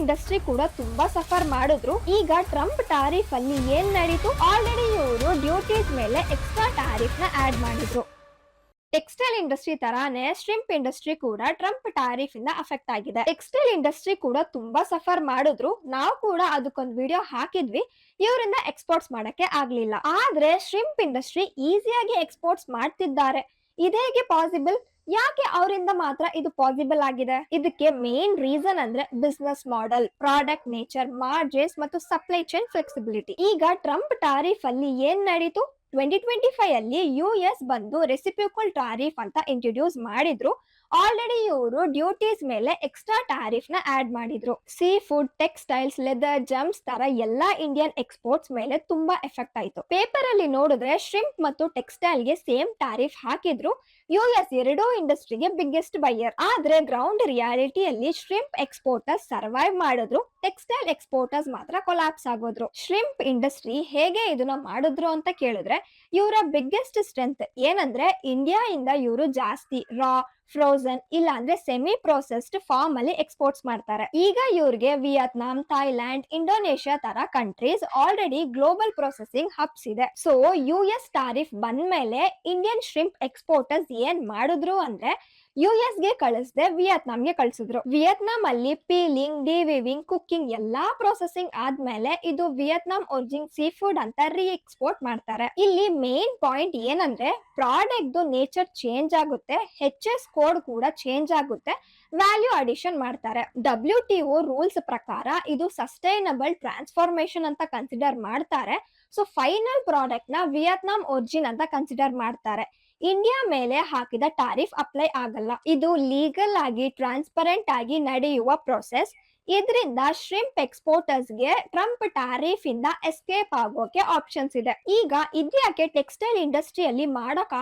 Industry ಕೂಡ ತುಂಬಾ suffer ಮಾಡಿದ್ರು. ಈಗ ಟ್ರಂಪ್ ಟಾರಿಫ್ ಅಲ್ಲಿ ಏನ್ ನಡೀತು? ಆಲ್ರೆಡಿ ಇವರು ಡ್ಯೂಟೀಸ್ ಮೇಲೆ ಎಕ್ಸ್ಟ್ರಾ ಟಾರಿಫ್ನ ಆಡ್ ಮಾಡಿದ್ರು. ಟೆಕ್ಸ್ಟೈಲ್ ಇಂಡಸ್ಟ್ರಿ ತರಾನೇ ಶ್ರಿಂಪ್ ಇಂಡಸ್ಟ್ರಿ ಕೂಡ ಟ್ರಂಪ್ ಟಾರಿಫ್ ಇಂದ ಅಫೆಕ್ಟ್ ಆಗಿದೆ. ಟೆಕ್ಸ್ಟೈಲ್ ಇಂಡಸ್ಟ್ರಿ ಕೂಡ ತುಂಬಾ ಸಫರ್ ಮಾಡಿದ್ರು. ನಾವು ಕೂಡ ಅದಕ್ಕೊಂದು ವಿಡಿಯೋ ಹಾಕಿದ್ವಿ. ಇವರಿಂದ ಎಕ್ಸ್ಪೋರ್ಟ್ಸ್ ಮಾಡಕ್ಕೆ ಆಗ್ಲಿಲ್ಲ. ಆದ್ರೆ ಶ್ರಿಂಪ್ ಇಂಡಸ್ಟ್ರಿ ಈಸಿಯಾಗಿ ಎಕ್ಸ್ಪೋರ್ಟ್ಸ್ ಮಾಡ್ತಿದ್ದಾರೆ. ಇದೇಗೆ ಪಾಸಿಬಲ್ ಯಾಕೆ ಅವರಿಂದ ಮಾತ್ರ ಇದು ಪಾಸಿಬಲ್ ಆಗಿದೆ? ಇದಕ್ಕೆ ಮೇನ್ ರೀಸನ್ ಅಂದ್ರೆ business model product nature margins ಮತ್ತು ಸಪ್ಲೈ ಚೈನ್ ಫ್ಲೆಕ್ಸಿಬಿಲಿಟಿ ಈಗ ಟ್ರಂಪ್ ಟಾರಿಫ್ ಅಲ್ಲಿ ಏನ್ ನಡೀತು? ಟ್ವೆಂಟಿ ಟ್ವೆಂಟಿ ಫೈವ್ ಅಲ್ಲಿ ಯು ಎಸ್ ಬಂದು ರೆಸಿಪ್ಯೂಕಲ್ ಟಾರಿಫ್ ಅಂತ ಇಂಟ್ರೊಡ್ಯೂಸ್ ಮಾಡಿದ್ರು. ಆಲ್ರೆಡಿ ಇವರು ಡ್ಯೂಟೀಸ್ ಮೇಲೆ ಎಕ್ಸ್ಟ್ರಾ ಟಾರಿಫ್ನ ಆಡ್ ಮಾಡಿದ್ರು. Sea food textiles leather gems ತರ ಎಲ್ಲಾ ಇಂಡಿಯನ್ ಎಕ್ಸ್ಪೋರ್ಟ್ಸ್ ಮೇಲೆ ತುಂಬಾ ಎಫೆಕ್ಟ್ ಆಯ್ತು. ಪೇಪರ್ ಅಲ್ಲಿ ನೋಡಿದ್ರೆ ಶ್ರಿಂಪ್ ಮತ್ತು ಟೆಕ್ಸ್ಟೈಲ್ಗೆ ಸೇಮ್ ಟಾರಿಫ್ ಹಾಕಿದ್ರು. ಯು ಎಸ್ ಎರಡೂ ಇಂಡಸ್ಟ್ರಿಗೆ ಬಿಗ್ಗೆಸ್ಟ್ ಬೈಯರ್ ಆದ್ರೆ ಗ್ರೌಂಡ್ ರಿಯಾಲಿಟಿಯಲ್ಲಿ ಶ್ರಿಂಪ್ ಎಕ್ಸ್ಪೋರ್ಟರ್ಸ್ ಸರ್ವೈವ್ ಮಾಡಿದ್ರು ಟೆಕ್ಸ್ಟೈಲ್ ಎಕ್ಸ್ಪೋರ್ಟರ್ಸ್ ಮಾತ್ರ ಕೊಲಾಪ್ಸ್ ಆಗೋದ್ರು. ಶ್ರಿಂಪ್ ಇಂಡಸ್ಟ್ರಿ ಹೇಗೆ ಇದನ್ನ ಮಾಡಿದ್ರು ಅಂತ ಕೇಳಿದ್ರೆ, ಇವರ ಬಿಗ್ಗೆಸ್ಟ್ ಸ್ಟ್ರೆಂತ್ ಏನಂದ್ರೆ ಇಂಡಿಯಾ ಇಂದ ಇವರು ಜಾಸ್ತಿ ರಾ ಫ್ರೋಸನ್ ಇಲ್ಲ ಅಂದ್ರೆ ಸೆಮಿ ಪ್ರೊಸೆಸ್ಡ್ ಫಾರ್ಮ್ ಅಲ್ಲಿ ಎಕ್ಸ್ಪೋರ್ಟ್ಸ್ ಮಾಡ್ತಾರೆ. ಈಗ ಇವ್ರಿಗೆ ವಿಯತ್ನಾಂ ಥೈಲ್ಯಾಂಡ್ ಇಂಡೋನೇಷ್ಯಾ ತರ countries already global processing hubs ಇದೆ. ಸೊ ಯು ಎಸ್ ಟಾರಿಫ್ ಬಂದ್ಮೇಲೆ ಇಂಡಿಯನ್ ಶ್ರಿಂಪ್ ಎಕ್ಸ್ಪೋರ್ಟರ್ಸ್ ಏನ್ ಮಾಡಿದ್ರು ಅಂದ್ರೆ ಯು ಎಸ್ಗೆ ಕಳಿಸ್ದೆ ಕಳಿಸಿದ್ರು. ವಿಯತ್ನಾಂ ಅಲ್ಲಿ ಪೀಲಿಂಗ್, ಡಿವಿವಿಂಗ್, ಕುಕ್ಕಿಂಗ್ ಎಲ್ಲಾ ಪ್ರೊಸೆಸಿಂಗ್ ಆದ್ಮೇಲೆ ಇದು ವಿಯತ್ನಾಂ ಒರಿಜಿನ್ ಸೀ ಫುಡ್ ಅಂತ ರೀ ಎಕ್ಸ್ಪೋರ್ಟ್ ಮಾಡ್ತಾರೆ. ಇಲ್ಲಿ ಮೇನ್ ಪಾಯಿಂಟ್ ಏನಂದ್ರೆ ಪ್ರಾಡಕ್ಟ್ ನೇಚರ್ ಚೇಂಜ್ ಆಗುತ್ತೆ ಹೆಚ್ ಎಸ್ ಕೋಡ್ ಕೂಡ ಚೇಂಜ್ ಆಗುತ್ತೆ ವ್ಯಾಲ್ಯೂ ಅಡಿಷನ್ ಮಾಡ್ತಾರೆ. ಡಬ್ಲ್ಯೂ ಟಿ ಒ ರೂಲ್ಸ್ ಪ್ರಕಾರ ಇದು ಸಸ್ಟೈನಬಲ್ ಟ್ರಾನ್ಸ್ಫಾರ್ಮೇಶನ್ ಅಂತ ಕನ್ಸಿಡರ್ ಮಾಡ್ತಾರೆ. ಸೊ ಫೈನಲ್ ಪ್ರಾಡಕ್ಟ್ನ ವಿಯತ್ನಾಂ ಒರಿಜಿನ್ ಅಂತ ಕನ್ಸಿಡರ್ ಮಾಡ್ತಾರೆ. ಇಂಡಿಯಾ ಮೇಲೆ ಹಾಕಿದ ಟಾರಿಫ್ ಅಪ್ಲೈ ಆಗಲ್ಲ. ಇದು ಲೀಗಲ್ ಆಗಿ ಟ್ರಾನ್ಸ್ಪರೆಂಟ್ ಆಗಿ ನಡೆಯುವ ಪ್ರೊಸೆಸ್ ಇದರಿಂದ ಶ್ರಿಂಪ್ ಎಕ್ಸ್ಪೋರ್ಟರ್ಸ್ಗೆ ಟ್ರಂಪ್ ಟಾರಿಫ್ ಇಂದ ಎಸ್ಕೇಪ್ ಆಗೋಕೆ ಆಪ್ಷನ್ಸ್ ಇದೆ. ಈಗ ಇದ್ಯಾಕೆ ಟೆಕ್ಸ್ಟೈಲ್ ಇಂಡಸ್ಟ್ರಿಯಲ್ಲಿ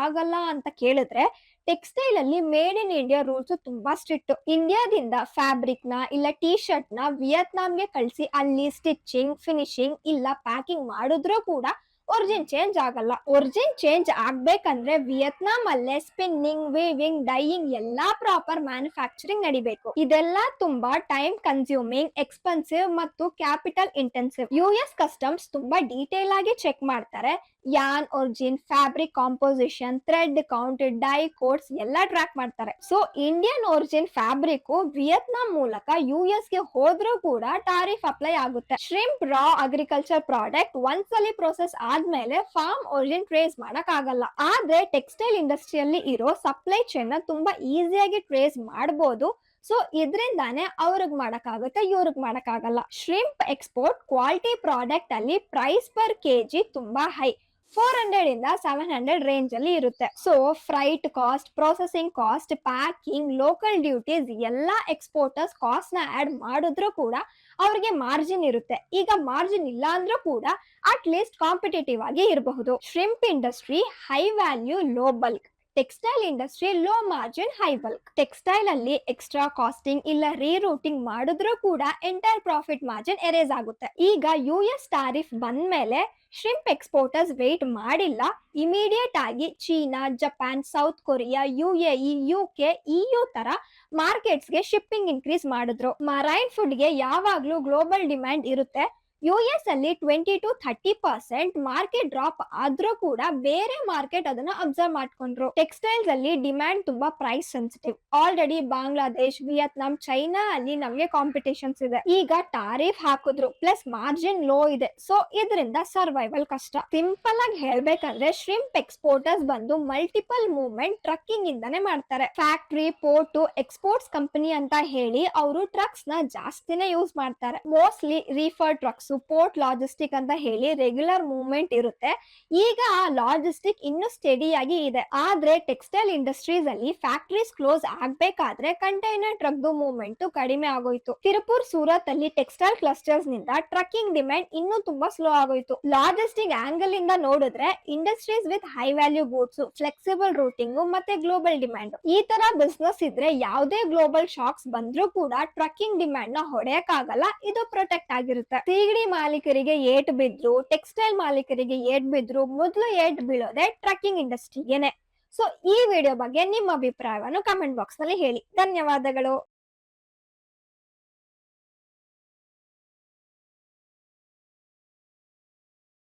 ಆಗಲ್ಲ ಅಂತ ಕೇಳಿದ್ರೆ ಟೆಕ್ಸ್ಟೈಲ್ ಅಲ್ಲಿ ಮೇಡ್ ಇನ್ ಇಂಡಿಯಾ ರೂಲ್ಸ್ ತುಂಬಾ ಸ್ಟ್ರಿಕ್ಟ್ ಇಂಡಿಯಾದಿಂದ ಫ್ಯಾಬ್ರಿಕ್ನ ಇಲ್ಲ ಟಿ ಶರ್ಟ್ನ ವಿಯತ್ನಾಂಗೆ ಕಳಿಸಿ ಅಲ್ಲಿ ಸ್ಟಿಚಿಂಗ್ ಫಿನಿಶಿಂಗ್ ಇಲ್ಲ ಪ್ಯಾಕಿಂಗ್ ಮಾಡಿದ್ರು ಕೂಡ ಒರಿಜಿನ್ ಚೇಂಜ್ ಆಗಲ್ಲ. ಒರಿಜಿನ್ ಚೇಂಜ್ ಆಗ್ಬೇಕಂದ್ರೆ ವಿಯತ್ನಾಂ ಅಲ್ಲೇ ಸ್ಪಿನ್ನಿಂಗ್ ವೇವಿಂಗ್ ಡೈಯಿಂಗ್ ಎಲ್ಲಾ ಪ್ರಾಪರ್ ಮ್ಯಾನುಫ್ಯಾಕ್ಚರಿಂಗ್ ನಡಿಬೇಕು. ಇದೆಲ್ಲ ತುಂಬಾ ಟೈಮ್ ಕನ್ಸ್ಯೂಮಿಂಗ್ ಎಕ್ಸ್ಪೆನ್ಸಿವ್ ಮತ್ತು capital intensive U S customs ತುಂಬಾ ಡೀಟೇಲ್ ಆಗಿ ಚೆಕ್ ಮಾಡ್ತಾರೆ. ಯಾನ್ origin fabric composition thread count dye codes ಎಲ್ಲ ಟ್ರ್ಯಾಕ್ ಮಾಡ್ತಾರೆ. So Indian origin fabric Vietnam ಮೂಲಕ ಯು ಎಸ್ಗೆ ಹೋದ್ರೂ ಕೂಡ ಟಾರಿಫ್ ಅಪ್ಲೈ ಆಗುತ್ತೆ. ಶ್ರಿಂಪ್ ರಾ ಅಗ್ರಿಕಲ್ಚರ್ ಪ್ರಾಡಕ್ಟ್ ಒಂದ್ಸಲಿ ಪ್ರೊಸೆಸ್ ಆದ್ಮೇಲೆ ಫಾರ್ಮ್ ಒರಿಜಿನ್ ಟ್ರೇಸ್ ಮಾಡಕ್ ಆಗಲ್ಲ ಆದ್ರೆ ಟೆಕ್ಸ್ಟೈಲ್ ಇಂಡಸ್ಟ್ರಿಯಲ್ಲಿ ಇರೋ ಸಪ್ಲೈ ಚೈನ್ನ ತುಂಬಾ ಈಸಿಯಾಗಿ ಟ್ರೇಸ್ ಮಾಡಬಹುದು ಸೊ ಇದರಿಂದಾನೇ ಅವ್ರಿಗೆ ಮಾಡಕ್ಕಾಗುತ್ತೆ, ಇವ್ರಿಗೆ ಮಾಡಕ್ಕಾಗಲ್ಲ. ಶ್ರಿಂಪ್ ಎಕ್ಸ್ಪೋರ್ಟ್ ಕ್ವಾಲಿಟಿ ಪ್ರಾಡಕ್ಟ್ ಅಲ್ಲಿ ಪ್ರೈಸ್ ಪರ್ ಕೆಜಿ ತುಂಬಾ ಹೈ ಫೋರ್ ಹಂಡ್ರೆಡ್ ಇಂದ ಸೆವೆನ್ ಹಂಡ್ರೆಡ್ ರೇಂಜ್ ಅಲ್ಲಿ ಇರುತ್ತೆ. So freight cost processing cost packing local duties ಎಲ್ಲಾ ಎಕ್ಸ್ಪೋರ್ಟರ್ಸ್ ಕಾಸ್ಟ್ನ ಆಡ್ ಮಾಡಿದ್ರು ಕೂಡ ಅವ್ರಿಗೆ ಮಾರ್ಜಿನ್ ಇರುತ್ತೆ. ಈಗ ಮಾರ್ಜಿನ್ ಇಲ್ಲ ಅಂದ್ರೂ ಕೂಡ ಅಟ್ ಲೀಸ್ಟ್ ಕಾಂಪಿಟೇಟಿವ್ ಆಗಿ ಇರಬಹುದು. Shrimp industry high value low bulk textile industry low margin high bulk textile ಅಲ್ಲಿ ಎಕ್ಸ್ಟ್ರಾ ಕಾಸ್ಟಿಂಗ್ ಇಲ್ಲ ರೀರೂಟಿಂಗ್ ಮಾಡಿದ್ರು ಕೂಡ ಎಂಟೈರ್ ಪ್ರಾಫಿಟ್ ಮಾರ್ಜಿನ್ ಎರೇಸ್ ಆಗುತ್ತೆ. ಈಗ ಯು ಎಸ್ ಟಾರಿಫ್ ಬಂದ್ಮೇಲೆ ಶ್ರಿಂಪ್ ಎಕ್ಸ್ಪೋರ್ಟರ್ಸ್ ವೇಟ್ ಮಾಡಿಲ್ಲ. ಇಮಿಡಿಯೇಟ್ ಆಗಿ China Japan South Korea U A E U K EU ತರ ಮಾರ್ಕೆಟ್ಸ್ಗೆ ಶಿಪ್ಪಿಂಗ್ ಇನ್ಕ್ರೀಸ್ ಮಾಡಿದ್ರು. ಮರೈನ್ ಫುಡ್ಗೆ ಯಾವಾಗ್ಲೂ ಗ್ಲೋಬಲ್ ಡಿಮ್ಯಾಂಡ್ ಇರುತ್ತೆ. ಯು ಎಸ್ ಅಲ್ಲಿ twenty to thirty percent market drop ಆದ್ರೂ ಕೂಡ ಬೇರೆ ಮಾರ್ಕೆಟ್ ಅದನ್ನ ಅಬ್ಸರ್ವ್ ಮಾಡ್ಕೊಂಡ್ರು. ಟೆಕ್ಸ್ಟೈಲ್ಸ್ ಅಲ್ಲಿ ಡಿಮ್ಯಾಂಡ್ ತುಂಬಾ price sensitive already Bangladesh Vietnam China ಅಲ್ಲಿ ನಮಗೆ ಕಾಂಪಿಟೇಷನ್ಸ್ ಇದೆ. ಈಗ ಟಾರಿಫ್ ಹಾಕಿದ್ರು ಪ್ಲಸ್ ಮಾರ್ಜಿನ್ ಲೋ ಇದೆ. ಸೊ ಇದರಿಂದ ಸರ್ವೈವಲ್ ಕಷ್ಟ. ಸಿಂಪಲ್ ಆಗಿ ಹೇಳ್ಬೇಕಂದ್ರೆ ಶ್ರಿಂಪ್ ಎಕ್ಸ್ಪೋರ್ಟರ್ಸ್ ಬಂದು ಮಲ್ಟಿಪಲ್ ಮೂವ್ಮೆಂಟ್ ಟ್ರಕ್ಕಿಂಗ್ ಇಂದಾನೆ ಮಾಡ್ತಾರೆ. ಫ್ಯಾಕ್ಟ್ರಿ ಪೋರ್ಟು ಎಕ್ಸ್ಪೋರ್ಟ್ಸ್ ಕಂಪನಿ ಅಂತ ಹೇಳಿ ಅವರು ಟ್ರಕ್ಸ್ನ ಜಾಸ್ತಿನೇ ಯೂಸ್ ಮಾಡ್ತಾರೆ. Mostly reefer trucks port logistic ಅಂತ ಹೇಳಿ ರೆಗ್ಯುಲರ್ ಮೂವ್ಮೆಂಟ್ ಇರುತ್ತೆ. ಈಗ ಲಾಜಿಸ್ಟಿಕ್ ಇನ್ನು ಸ್ಟಡಿಯಾಗಿ ಇದೆ. ಆದ್ರೆ ಟೆಕ್ಸ್ಟೈಲ್ ಇಂಡಸ್ಟ್ರೀಸ್ ಅಲ್ಲಿ ಫ್ಯಾಕ್ಟ್ರೀಸ್ ಕ್ಲೋಸ್ ಆಗ್ಬೇಕಾದ್ರೆ ಕಂಟೈನರ್ ಟ್ರಕ್ ಮೂವ್ಮೆಂಟ್ ಕಡಿಮೆ ಆಗೋಯ್ತು. ತಿರುಪುರ್ ಸೂರತ್ ಅಲ್ಲಿ ಟೆಕ್ಸ್ಟೈಲ್ ಕ್ಲಸ್ಟರ್ಸ್ನಿಂದ ಟ್ರಕ್ಕಿಂಗ್ ಡಿಮ್ಯಾಂಡ್ ಇನ್ನೂ ತುಂಬಾ ಸ್ಲೋ ಆಗೋಯ್ತು. ಲಾಜಿಸ್ಟಿಕ್ ಆಂಗಲ್ ಇಂದ ನೋಡಿದ್ರೆ industries with high value goods flexible routing ಮತ್ತೆ ಗ್ಲೋಬಲ್ ಡಿಮ್ಯಾಂಡ್ ಈ ತರ ಬಿಸ್ನೆಸ್ ಇದ್ರೆ ಯಾವುದೇ ಗ್ಲೋಬಲ್ ಶಾಕ್ಸ್ ಬಂದ್ರೂ ಕೂಡ ಟ್ರಕ್ಕಿಂಗ್ ಡಿಮ್ಯಾಂಡ್ನ ಹೊಡೆಯಕ್ಕಾಗಲ್ಲ, ಇದು ಪ್ರೊಟೆಕ್ಟ್ ಆಗಿರುತ್ತೆ. ಸೀಗಡಿ ಮಾಲೀಕರಿಗೆ ಏಟ್ ಬಿದ್ರು ಟೆಕ್ಸ್ಟೈಲ್ ಮಾಲೀಕರಿಗೆ ಏಟ್ ಬಿದ್ರು, ಮೊದಲು ಏಟ್ ಬೀಳೋದೆ ಟ್ರಕ್ಕಿಂಗ್ ಇಂಡಸ್ಟ್ರಿಗೆನೆ ಸೊ ಈ ವಿಡಿಯೋ ಬಗ್ಗೆ ನಿಮ್ಮ ಅಭಿಪ್ರಾಯವನ್ನು ಕಮೆಂಟ್ ಬಾಕ್ಸ್ನಲ್ಲಿ ಹೇಳಿ. ಧನ್ಯವಾದಗಳು.